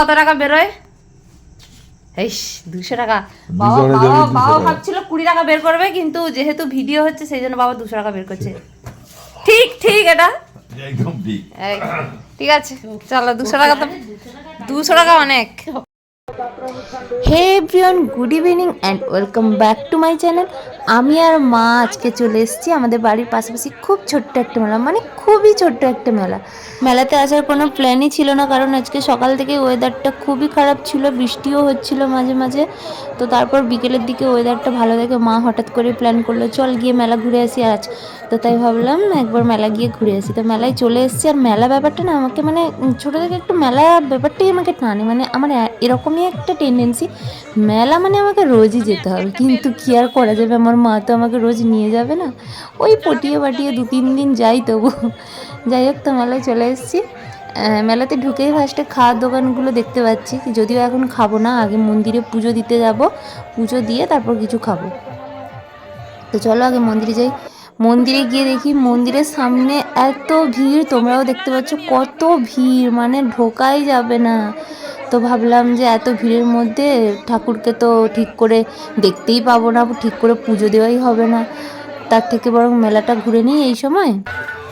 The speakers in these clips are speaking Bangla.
কত টাকা বেরোয়? এইস দুশো টাকা। বাবা বাবা বাবা ভাবছিল কুড়ি টাকা বের করবে কিন্তু যেহেতু ভিডিও হচ্ছে সেই জন্য বাবা দুশো টাকা বের করছে। ঠিক ঠিক এটা। একদম ঠিক। ঠিক আছে চলো দুশো টাকা তো দুশো টাকা অনেক। Hey everyone good evening and welcome back to my channel আমি আর মা আজকে চলে এসেছি আমাদের বাড়ির পাশাপাশি খুব ছোট্ট একটা মেলা মানে খুবই ছোট্ট একটা মেলা। মেলাতে আসার কোনো প্ল্যানই ছিল না, কারণ আজকে সকাল থেকে ওয়েদারটা খুবই খারাপ ছিল, বৃষ্টিও হচ্ছিল মাঝে মাঝে। তো তারপর বিকেলের দিকে ওয়েদারটা ভালো দেখে মা হঠাৎ করে প্ল্যান করল, চল গিয়ে মেলা ঘুরে আসি আজ। তো তাই ভাবলাম একবার মেলা গিয়ে ঘুরে আসি। তো মেলায় চলে এসেছি আর মেলা ব্যাপারটা না আমাকে মানে ছোটো থেকে একটু মেলা ব্যাপারটাই আমাকে টানে মানে আমার এরকমই একটা টেন্ডেন্সি মেলা মানে আমাকে রোজই যেতে হবে। কিন্তু কি আর করা যাবে? আমার মা তো আমাকে রোজ নিয়ে যাবে না। ওই পটিয়ে পাটিয়ে দু তিন দিন যাই তবু। যাই হোক তো মেলায় চলে এসেছি। মেলাতে ঢুকেই ফার্স্টে খাওয়ার দোকানগুলো দেখতে পাচ্ছি। যদিও এখন খাব না, আগে মন্দিরে পুজো দিতে যাব। পুজো দিয়ে তারপর কিছু খাব। তো চলো আগে মন্দিরে যাই। মন্দিরে গিয়ে দেখি মন্দিরের সামনে এত ভিড়, তোমরাও দেখতে পাচ্ছ কত ভিড়। মানে ঢোকাই যাবে না। তো ভাবলাম যে এত ভিড়ের মধ্যে ঠাকুরকে তো ঠিক করে দেখতেই পাবো না, ঠিক করে পুজো দেওয়াই হবে না। তার থেকে বরং মেলাটা ঘুরে নিই এই সময়।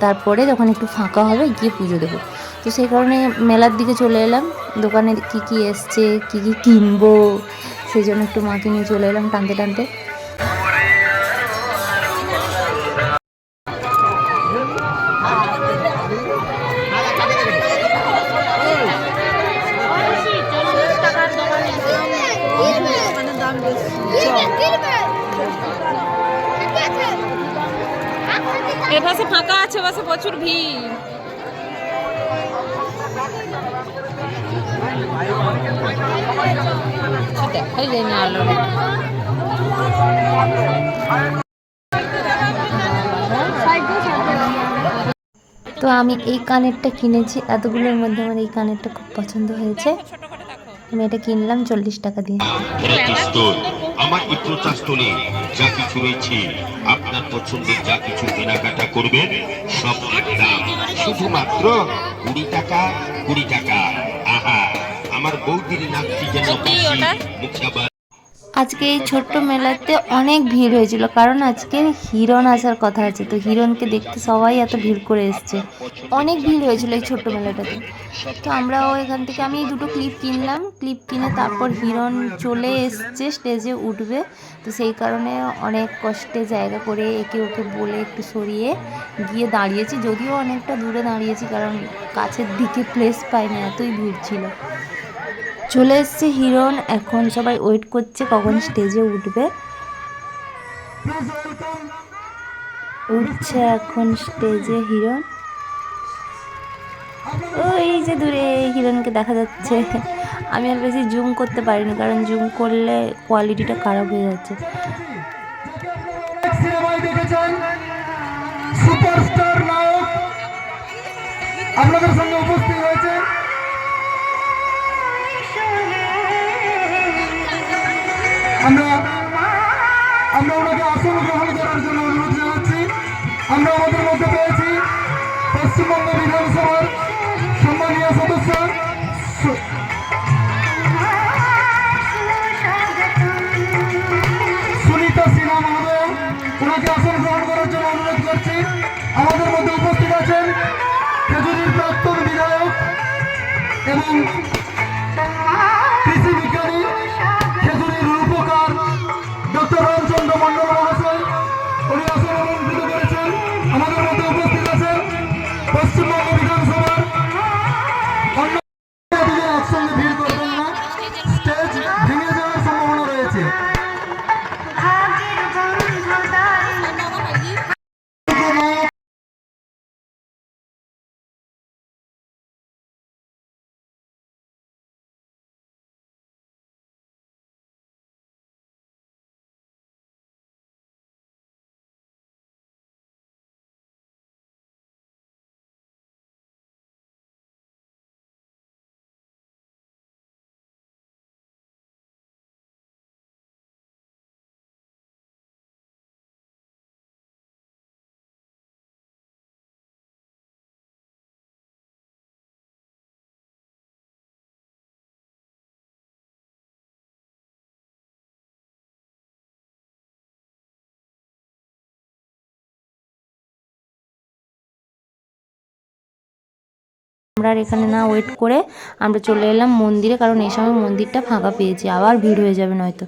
তারপরে যখন একটু ফাঁকা হবে গিয়ে পুজো দেবো। তো সেই কারণে মেলার দিকে চলে এলাম। দোকানে কি কি এসছে, কি কি কিনবো, সেই জন্য একটু মাকে নিয়ে চলে এলাম টানতে টানতে। এপাশে ফাঁকা আছে প্রচুর ভিড়। দেখাই যায়নি আলো তো আমি এই কানেরটা কিনেছি এতগুলোর মধ্যে আমার এই কানেরটা খুব পছন্দ হয়েছে। আমি এটা কিনলাম চল্লিশ টাকা দিয়ে। আমার যা কিছু রয়েছে পছন্দের যা কিছু কেনাকাটা করবেন সব দাম শুধুমাত্র কুড়ি টাকা কুড়ি টাকা আহা আমার বৌদির নাকটি যেন সত্যি ওটা? মুখে আবার আজকে এই ছোট্ট মেলাতে অনেক ভিড় হয়েছিল। কারণ আজকে হিরণ আসার কথা আছে। তো হিরণকে দেখতে সবাই এত ভিড় করে এসছে। অনেক ভিড় হয়েছিল এই ছোট্ট মেলাটাতে। তো আমরাও এখান থেকে আমি দুটো ক্লিপ কিনলাম। ক্লিপ কিনে তারপর হিরণ চলে এসছে, স্টেজে উঠবে। তো সেই কারণে অনেক কষ্টে জায়গা করে একে ওকে বলে একটু সরিয়ে গিয়ে দাঁড়িয়েছি। যদিও অনেকটা দূরে দাঁড়িয়েছি, কারণ কাছের দিকে প্লেস পাইনি। এতই ভিড় ছিল। চলে এসছে হিরণ। এখন সবাই ওয়েট করছে কখন স্টেজে উঠবে। উঠছে এখন স্টেজে হিরণ। ওই যে দূরে হিরণকে দেখা যাচ্ছে। আমি আর বেশি জুম করতে পারিনি, কারণ জুম করলে কোয়ালিটিটা খারাপ হয়ে যাচ্ছে। আপনাদের সঙ্গে উপস্থিত হয়েছে। আমরা আমরা ওনাকে আসন গ্রহণ করার জন্য অনুরোধ জানাচ্ছি। আমরা আমাদের মধ্যে পেয়েছি পশ্চিমবঙ্গ বিধানসভার সম্মানীয় সদস্য। সুনীতা সিনহা মহোদয়, ওনাকে আসন গ্রহণ করার জন্য অনুরোধ করছি। আমাদের মধ্যে উপস্থিত আছেন খেজুরির প্রাক্তন বিধায়ক এবং আমরা আর এখানে না ওয়েট করে আমরা চলে এলাম মন্দিরে, কারণ এই সময় মন্দিরটা ফাঁকা পেয়েছি, আবার ভিড় হয়ে যাবে নয়তো।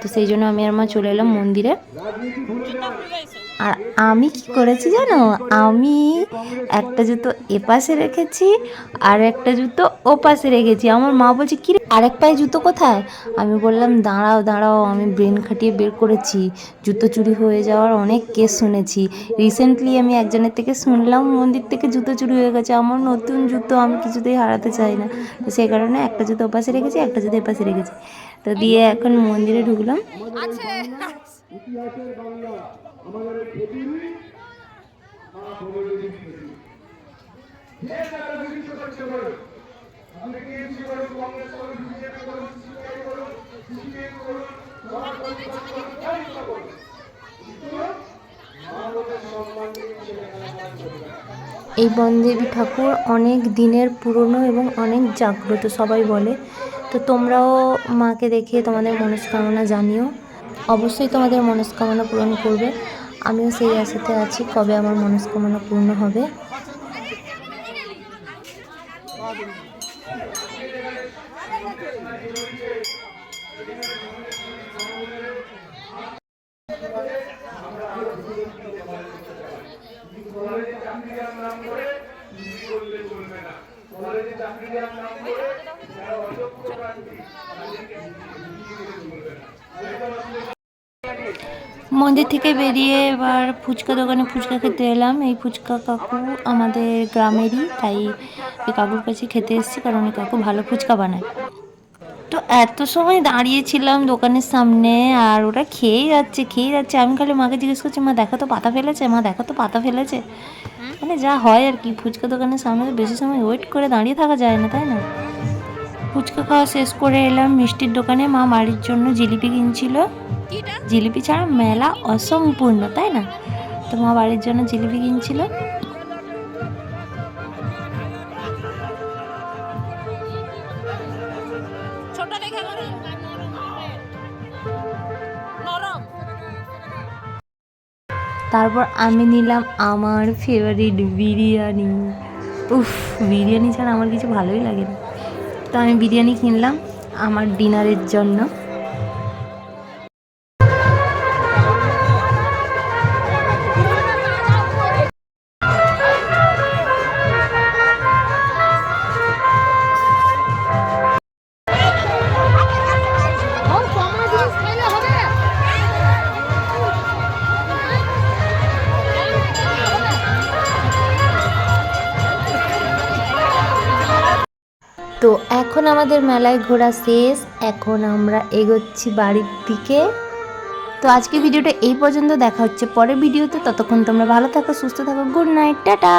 তো সেই জন্য আমি আর মা চলে এলাম মন্দিরে। আর আমি কি করেছি জানো? আমি একটা জুতো এপাশে রেখেছি, আর একটা জুতো ওপাশে রেখেছি। আমার মা বলছে কি আরেক পায়ে জুতো কোথায়? আমি বললাম, দাঁড়াও দাঁড়াও, আমি ব্রেন খাটিয়ে বের করেছি। জুতো চুরি হয়ে যাওয়ার অনেক কেস শুনেছি। রিসেন্টলি আমি একজনের থেকে শুনলাম, মন্দির থেকে জুতো চুরি হয়ে গেছে। আমার নতুন জুতো আমি কিছুতেই হারাতে চাই না। তো সেই কারণে একটা জুতো ওপাশে রেখেছি একটা জুতো এপাশে রেখেছি। তো দিয়ে এখন মন্দিরে ঢুকলাম। এই বনদেবী ঠাকুর অনেক দিনের পুরনো এবং অনেক জাগ্রত, সবাই বলে। তো তোমরাও মাকে দেখে তোমাদের মনস্কামনা জানিও। অবশ্যই তোমাদের মনস্কামনা পূরণ করবে। আমিও সেই আশাতে আছি, কবে আমার মনস্কামনা পূর্ণ হবে। মন্দির থেকে বেরিয়ে এবার ফুচকা দোকানে ফুচকা খেতে এলাম। এই ফুচকা কাকু আমাদের গ্রামেরই, তাই এই কাকুর কাছে খেতে এসেছি, কারণ এই কাকু ভালো ফুচকা বানায়। তো এত সময় দাঁড়িয়েছিলাম দোকানের সামনে, আর ওরা খেয়েই যাচ্ছে খেয়ে যাচ্ছে। আমি খালি মাকে জিজ্ঞেস করছি, মা, দেখো তো পাতা ফেলেছে, মা, দেখো তো পাতা ফেলেছে। মানে যা হয় আর কি ফুচকা দোকানের সামনে তো বেশি সময় ওয়েট করে দাঁড়িয়ে থাকা যায় না তাই না? ফুচকা খাওয়া শেষ করে এলাম মিষ্টির দোকানে মা বাড়ির জন্য জিলিপি কিনছিল। জিলিপি ছাড়া মেলা অসম্পূর্ণ তাই না? তো মা বাড়ির জন্য জিলিপি কিনছিল। তারপর আমি নিলাম আমার ফেভারিট বিরিয়ানি। উফ, বিরিয়ানি ছাড়া আমার কিছু ভালোই লাগে না। তো আমি বিরিয়ানি কিনলাম আমার ডিনারের জন্য। তো এখন আমাদের মেলায় ঘোরা শেষ। এখন আমরা এগোচ্ছি বাড়ির দিকে। তো আজকে ভিডিওটা এই পর্যন্ত। দেখা হচ্ছে পরের ভিডিওতে। ততক্ষণ তোমরা ভালো থাকো, সুস্থ থাকো। Good night, tata!